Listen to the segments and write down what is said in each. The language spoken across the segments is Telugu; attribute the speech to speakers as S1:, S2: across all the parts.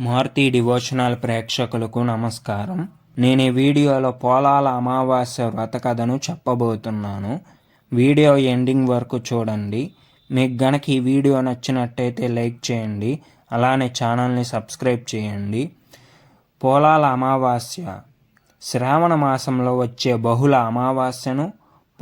S1: మారుతి డివోషనల్ ప్రేక్షకులకు నమస్కారం. నేను ఈ వీడియోలో పోలాల అమావాస్య వ్రత కథను చెప్పబోతున్నాను. వీడియో ఎండింగ్ వరకు చూడండి. మీకు గనక ఈ వీడియో నచ్చినట్టయితే లైక్ చేయండి. అలానే ఛానల్ని సబ్స్క్రైబ్ చేయండి. పోలాల అమావాస్య. శ్రావణ మాసంలో వచ్చే బహుళ అమావాస్యను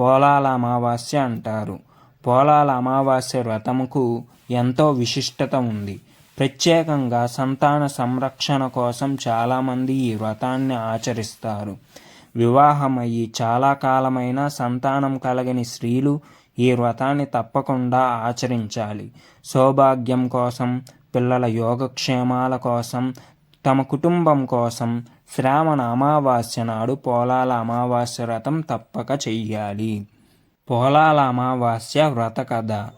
S1: పోలాల అమావాస్య అంటారు. పోలాల అమావాస్య వ్రతముకు ఎంతో విశిష్టత ఉంది. ప్రత్యేకంగా సంతాన సంరక్షణ కోసం చాలామంది ఈ వ్రతాన్ని ఆచరిస్తారు. వివాహమయ్యి చాలా కాలమైన సంతానం కలగని స్త్రీలు ఈ వ్రతాన్ని తప్పకుండా ఆచరించాలి. సౌభాగ్యం కోసం పిల్లల యోగక్షేమాల కోసం తమ కుటుంబం కోసం శ్రావణ అమావాస్య నాడు పోలాల అమావాస్య వ్రతం తప్పక చెయ్యాలి. పోలాల అమావాస్య వ్రత కథ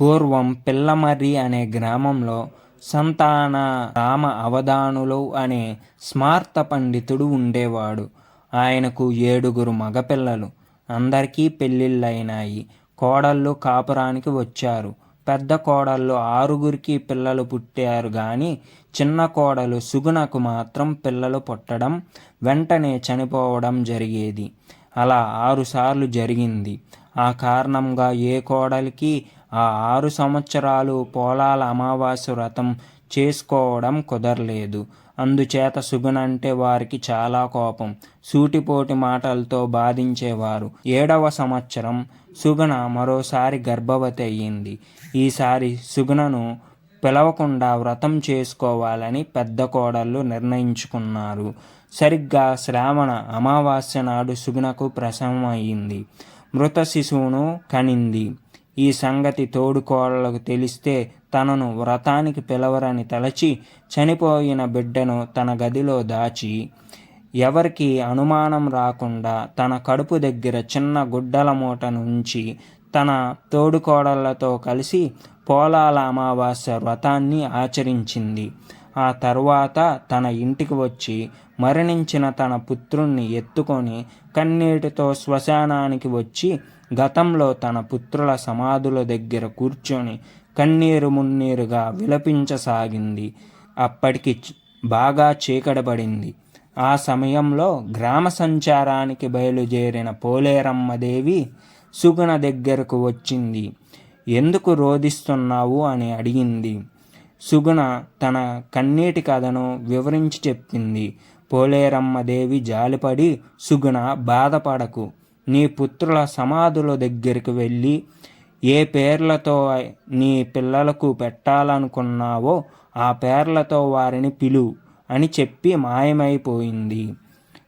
S1: పూర్వం పిల్లమర్రి అనే గ్రామంలో సంతాన రామ అవధానులు అనే స్మార్త పండితుడు ఉండేవాడు. ఆయనకు ఏడుగురు మగపిల్లలు. అందరికీ పెళ్ళిళ్ళైనాయి కోడళ్ళు కాపురానికి వచ్చారు. పెద్ద కోడళ్ళు ఆరుగురికి పిల్లలు పుట్టారు కానీ చిన్న కోడలు సుగుణకు మాత్రం పిల్లలు పుట్టడం వెంటనే చనిపోవడం జరిగేది. అలా ఆరుసార్లు జరిగింది. ఆ కారణంగా ఏ కోడలికి ఆ ఆరు సంవత్సరాలు పోలాల అమావాస్య వ్రతం చేసుకోవడం కుదరలేదు. అందుచేత సుగుణ అంటే వారికి చాలా కోపం. సూటిపోటి మాటలతో బాధించేవారు. ఏడవ సంవత్సరం సుగుణ మరోసారి గర్భవతి అయ్యింది. ఈసారి సుగుణను పిలవకుండా వ్రతం చేసుకోవాలని పెద్ద కోడళ్ళు నిర్ణయించుకున్నారు. సరిగ్గా శ్రావణ అమావాస్య నాడు సుగుణకు ప్రసవం అయింది మృత శిశువును కనింది. ఈ సంగతి తోడుకోడలకు తెలిస్తే తనను వ్రతానికి పిలవరని తలచి చనిపోయిన బిడ్డను తన గదిలో దాచి ఎవరికి అనుమానం రాకుండా తన కడుపు దగ్గర చిన్న గుడ్డల మూట నుంచి తన తోడుకోడళ్ళతో కలిసి పోలాల అమావాస్య వ్రతాన్ని ఆచరించింది. ఆ తర్వాత తన ఇంటికి వచ్చి మరణించిన తన పుత్రుణ్ణి ఎత్తుకొని కన్నీటితో శ్మశానానికి వచ్చి గతంలో తన పుత్రుల సమాధుల దగ్గర కూర్చొని కన్నీరు మున్నీరుగా విలపించసాగింది. అప్పటికి బాగా చీకడబడింది ఆ సమయంలో గ్రామ సంచారానికి బయలుదేరిన పోలేరమ్మదేవి సుగుణ దగ్గరకు వచ్చింది. ఎందుకు రోధిస్తున్నావు? అని అడిగింది. సుగుణ తన కన్నీటి కథను వివరించి చెప్పింది. పోలేరమ్మదేవి జాలిపడి సుగుణ బాధపడకు. నీ పుత్రుల సమాధుల దగ్గరికి వెళ్ళి ఏ పేర్లతో నీ పిల్లలకు పెట్టాలనుకున్నావో ఆ పేర్లతో వారిని పిలు అని చెప్పి మాయమైపోయింది.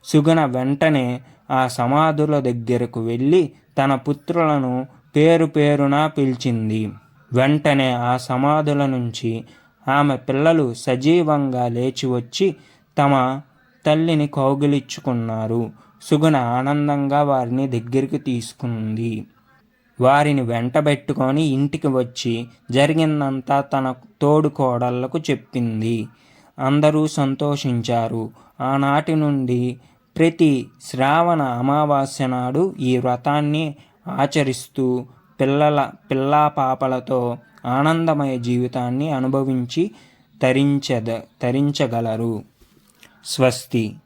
S1: సుగుణ వెంటనే ఆ సమాధుల దగ్గరకు వెళ్ళి తన పుత్రులను పేరు పేరున పిలిచింది. వెంటనే ఆ సమాధుల నుంచి ఆమె పిల్లలు సజీవంగా లేచి వచ్చి తమ తల్లిని కౌగిలించుకున్నారు. సుగుణ ఆనందంగా వారిని దగ్గరికి తీసుకుంది. వారిని వెంటబెట్టుకొని ఇంటికి వచ్చి జరిగిందంతా తన తోడు కోడళ్ళకు చెప్పింది. అందరూ సంతోషించారు. ఆనాటి నుండి ప్రతి శ్రావణ అమావాస్య నాడు ఈ వ్రతాన్ని ఆచరిస్తూ పిల్లల పిల్లా పాపలతో ఆనందమయ జీవితాన్ని అనుభవించి తరించద తరించగలరు. స్వస్తి.